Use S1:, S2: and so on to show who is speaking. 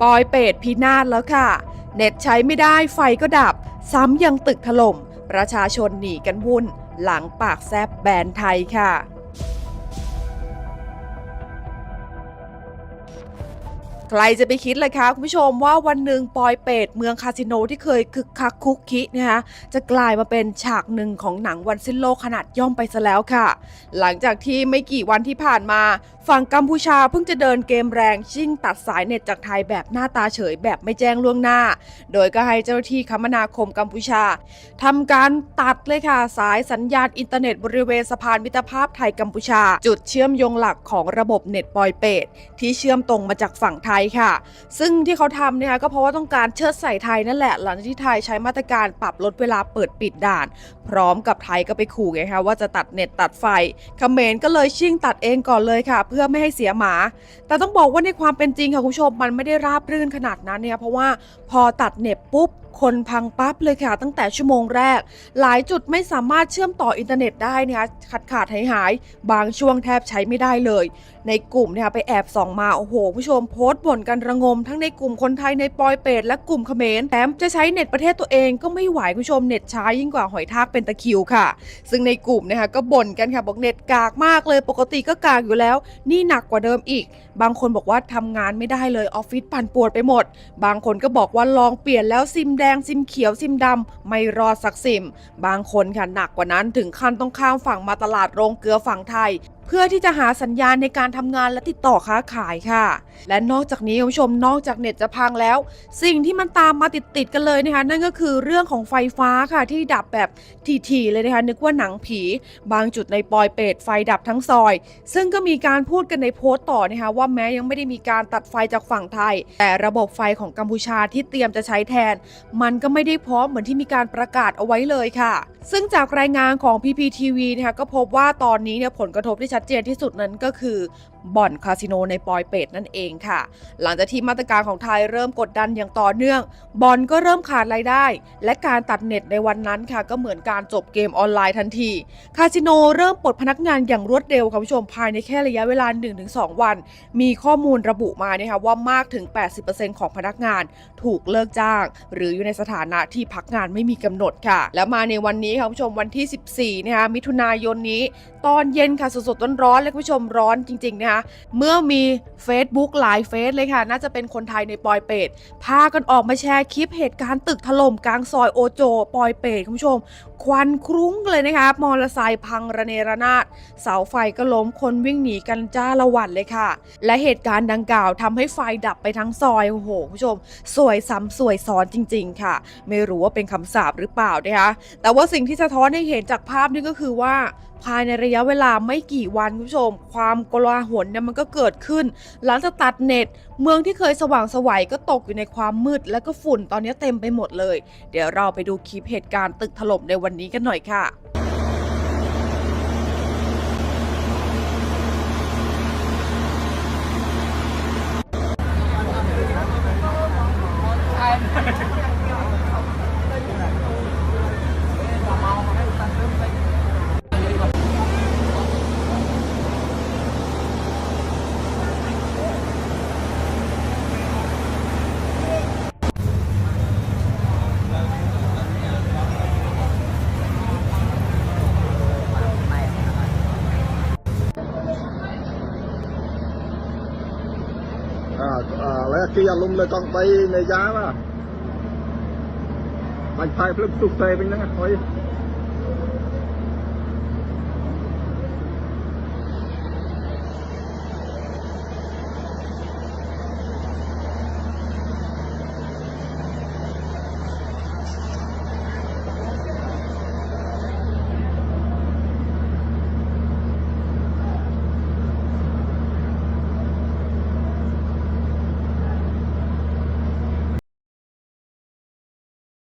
S1: ปอยเปตพินาศแล้วค่ะ เน็ตใช้ไม่ได้ไฟก็ดับ ซ้ำยังตึกถล่ม ประชาชนหนีกันวุ่น หลังปากแซบแบนไทยค่ะ ใครจะไปคิดเลยคะคุณผู้ชมว่าวันหนึ่งปอยเปตเมืองคาสิโนที่เคยคึกคักคุกคินะคะจะกลายมาเป็นฉากหนึ่งของหนังวันสิ้นโลกขนาดย่อมไปซะแล้วค่ะ หลังจากที่ไม่กี่วันที่ผ่านมา ฝั่งกัมพูชาเพิ่งจะเดินเกมแรงชิ่งตัดสายเน็ตจากไทยแบบหน้าตาเฉยแบบไม่แจ้งล่วงหน้า โดยก็ให้เจ้าหน้าที่คมนาคมกัมพูชาทำการตัดเลยค่ะสายสัญญาณอินเทอร์เน็ตบริเวณสะพานมิตรภาพไทยกัมพูชา จุดเชื่อมโยงหลักของระบบเน็ตปอยเปตที่เชื่อมตรงมาจากฝั่งไทยค่ะ ซึ่งที่เขาทำเนี่ยก็เพราะว่าต้องการเชิดใส่ไทยนั่นแหละ หลังจากที่ไทยใช้มาตรการปรับลดเวลาเปิดปิดด่าน พร้อมกับไทยก็ไปขู่ไงคะว่าจะตัดเน็ตตัดไฟเขมรก็เลยชิ่งตัดเองก่อนเลยค่ะ เพื่อไม่ให้เสียหมา แต่ต้องบอกว่าในความเป็นจริงค่ะคุณผู้ชมมันไม่ได้ราบรื่นขนาดนั้นเนี่ยเพราะว่าพอตัดเน็ตปุ๊บ คนพังปั๊บเลยค่ะ ตั้งแต่ชั่วโมงแรก หลายจุดไม่สามารถเชื่อมต่ออินเทอร์เน็ตได้นะคะขาดขาดหายหาย บางช่วงแทบใช้ไม่ได้เลย ในกลุ่มเนี่ยไปแอบส่องมา โอ้โห ผู้ชมโพสต์บ่นกันระงม ทั้งในกลุ่มคนไทยในปอยเปตและกลุ่มเขมรแถมจะใช้เน็ตประเทศตัวเองก็ไม่ไหวผู้ชมเน็ตช้ายิ่งกว่าหอยทากเป็นตะคิวค่ะ ซึ่งในกลุ่มนะคะก็บ่นกันค่ะบอกเน็ตกากมากเลยปกติก็กากอยู่แล้ว นี่หนักกว่าเดิมอีก บางคนบอกว่าทำงานไม่ได้เลยออฟฟิศปั่นปวนไปหมด บางคนก็บอกว่าลองเปลี่ยนแล้วซิมแดงซิมเขียวซิมดำไม่รอดสักซิม บางคนค่ะหนักกว่านั้นถึงขั้นต้องข้ามฝั่งมาตลาดโรงเกลือฝั่งไทย พื่อที่จะหาสัญญาณในการทำงานและติดต่อค้าขายค่ะ และนอกจากนี้คุณผู้ชมนอกจากเน็ตจะพังแล้ว สิ่งที่มันตามมาติดๆกันเลยนะคะนั่นก็คือเรื่องของไฟฟ้าค่ะที่ดับแบบทีๆเลยนะคะนึกว่าหนังผี บางจุดในปอยเปตไฟดับทั้งซอย ซึ่งก็มีการพูดกันในโพสต์ต่อนะคะว่าแม้ยังไม่ได้มีการตัดไฟจากฝั่งไทย แต่ระบบไฟของกัมพูชาที่เตรียมจะใช้แทน มันก็ไม่ได้พร้อมเหมือนที่มีการประกาศเอาไว้เลยค่ะ ซึ่งจากรายงานของ PPTV นะคะก็พบว่าตอนนี้เนี่ยผลกระทบที่ชัดเจนที่สุดนั้นก็คือบ่อนคาสิโนในปอยเปตนั่นเองค่ะ หลังจากที่มาตรการของไทยเริ่มกดดันอย่างต่อเนื่องบ่อนก็เริ่มขาดรายได้ และการตัดเน็ตในวันนั้นค่ะ ก็เหมือนการจบเกมออนไลน์ทันที คาสิโนเริ่มปลดพนักงานอย่างรวดเร็วค่ะคุณผู้ชมภายในแค่ระยะเวลา 1-2 วัน มีข้อมูลระบุมานะคะว่ามากถึง 80%ของพนักงานถูกเลิกจ้าง หรืออยู่ในสถานะที่พักงานไม่มีกำหนดค่ะ แล้วมาในวันนี้ค่ะคุณผู้ชมวันที่ 14นะคะมิถุนายนนี้ ตอนเย็นค่ะสดๆร้อนๆเลยคุณผู้ชมร้อนจริงๆนะคะเมื่อมี Facebook หลายเฟซเลยค่ะ น่าจะเป็นคนไทยในปอยเปตพากันออกมาแชร์คลิปเหตุการณ์ตึกถล่มกลางซอยโอโจ ปอยเปตคุณผู้ชม ควันคลุ้งเลยนะคะมอเตอร์ไซค์พังระเนระนาดเสาไฟก็ล้มคนวิ่งหนีกันจ้าละวันเลยค่ะ และเหตุการณ์ดังกล่าวทำให้ไฟดับไปทั้งซอยโอ้โหผู้ชม สวยซ้ำสวยซ้อนจริง ๆ ค่ะ ไม่รู้ว่าเป็นคำสาปหรือเปล่านะคะแต่ว่าสิ่งที่สะท้อนให้เห็นจากภาพนี่ก็คือว่าภายในระยะเวลาไม่กี่วันคุณผู้ชม ความกลาหลเนี่ยมันก็เกิดขึ้น หลังจากตัดเน็ต เมืองที่เคยสว่างสวัยก็ตกอยู่ในความมืด แล้วก็ฝุ่นตอนนี้เต็มไปหมดเลย เดี๋ยวเราไปดูคลิปเหตุการณ์ตึกถล่มในวันนี้กันหน่อยค่ะ
S2: แล้วที่อารมณ์เลยต้องไปในยาว่าไปไปเพลิดสุขใจไปนั่งคอย